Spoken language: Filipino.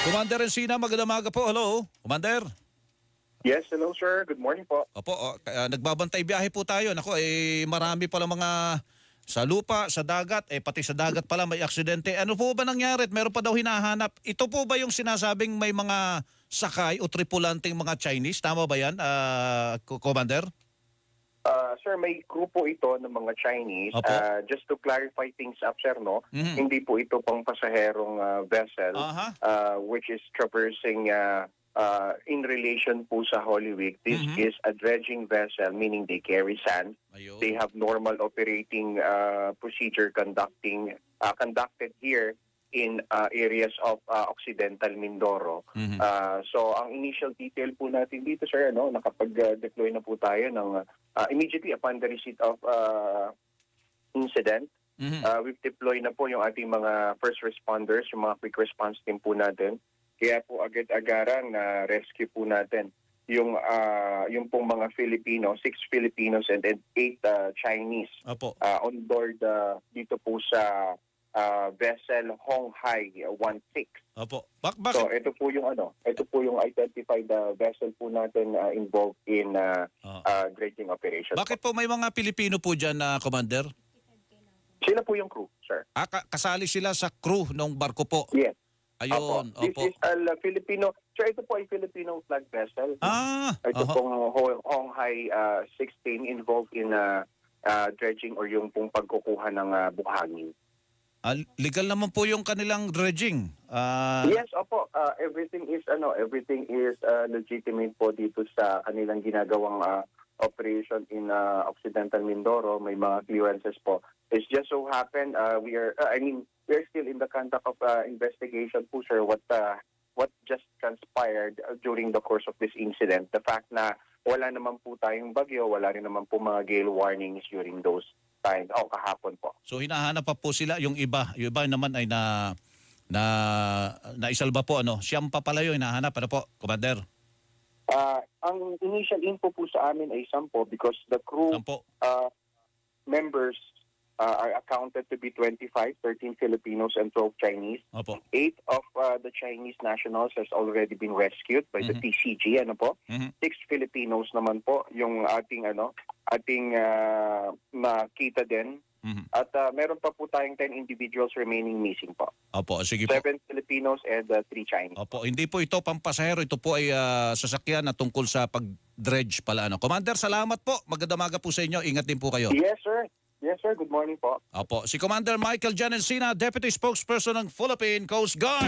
Commander Encina, magandang umaga po. Hello, Commander. Yes, hello sir. Good morning po. Opo, oh, kaya nagbabantay biyahe po tayo. Nako, eh marami pala mga sa lupa, sa dagat, eh pati sa dagat pala may aksidente. Ano po ba nangyari? Meron pa daw hinahanap. Ito po ba yung sinasabing may mga sakay o tripulanteng mga Chinese? Tama ba yan, ah, Co- Commander? Uh, sir, may grupo ito ng mga Chinese. Opo. Uh, just to clarify things up, sir, no? Mhm. Hindi po ito pang pasaherong uh, vessel Aha. uh, which is traversing uh, uh, in relation po sa Holy Week. This Mhm. is a dredging vessel, meaning they carry sand. Ayun. They have normal operating uh, procedure conducting uh, conducted here in uh, areas of uh, Occidental Mindoro. Mhm. Uh, so ang initial detail po natin dito sir ano nakapag-deploy na po tayo ng uh, immediately upon the receipt of uh, incident Mhm. uh, we've deployed na po yung ating mga first responders yung mga quick response team po natin kaya po agad-agaran na rescue po natin yung uh, yung pong mga Filipino six Filipinos and, and eight uh, Chinese Opo. uh, on board uh, dito po sa uh, vessel Honghai 16 Opo. Bak So bakit? ito po yung ano, ito po yung identified uh, vessel po natin uh, involved in uh, Oh. uh, dredging operation. Bakit po may mga Pilipino po dyan na Commander? Sila po yung crew, sir. Ah, ka- kasali sila sa crew ng barko po. Yes. Ayun, Opo. This opo. is a Filipino, sir, ito po ay Filipino flag vessel. Ah, ito aha. pong Ho- Honghai uh, 16 involved in uh, uh, dredging or yung pong pagkukuha ng uh, buhangin. Ah, legal naman po yung kanilang dredging. Ah, Yes, opo. Uh, everything is ano, everything is uh, legitimate po dito sa kanilang ginagawang uh, operation in uh, Occidental Mindoro. May mga clearances po. It's just so happen uh, we are uh, I mean, we're still in the conduct of uh, investigation po sir what uh, what just transpired uh, during the course of this incident. The fact na wala naman po tayong bagyo, wala rin naman po mga gale warnings during those times. Oh, kahapon po. So hinahanap pa po sila yung iba. Yung iba naman ay na na naisalba po ano. Siyam pa pala yung hinahanap ano po, Commander. Uh, ang initial info po sa amin ay 10 because the crew Sampo. uh, members uh, are accounted to be 25, 13 Filipinos and 12 Chinese. Opo. Eight of uh, the Chinese nationals has already been rescued by the Mhm. TCG, ano po? Mhm. Six Filipinos naman po yung ating ano, ating uh, nakita din. Mhm. At uh, meron pa po tayong 10 individuals remaining missing po. Opo, sige po. Seven Filipinos and uh, three Chinese. Opo, hindi po ito pampasahero. Ito po ay ah, sasakyan na tungkol sa pag-dredge pala. Ano. Commander, salamat po. Magandang umaga po sa inyo. Ingat din po kayo. Yes, sir. Yes, sir. Good morning po. Opo, si Commander Michael Janencina, Deputy Spokesperson ng Philippine Coast Guard.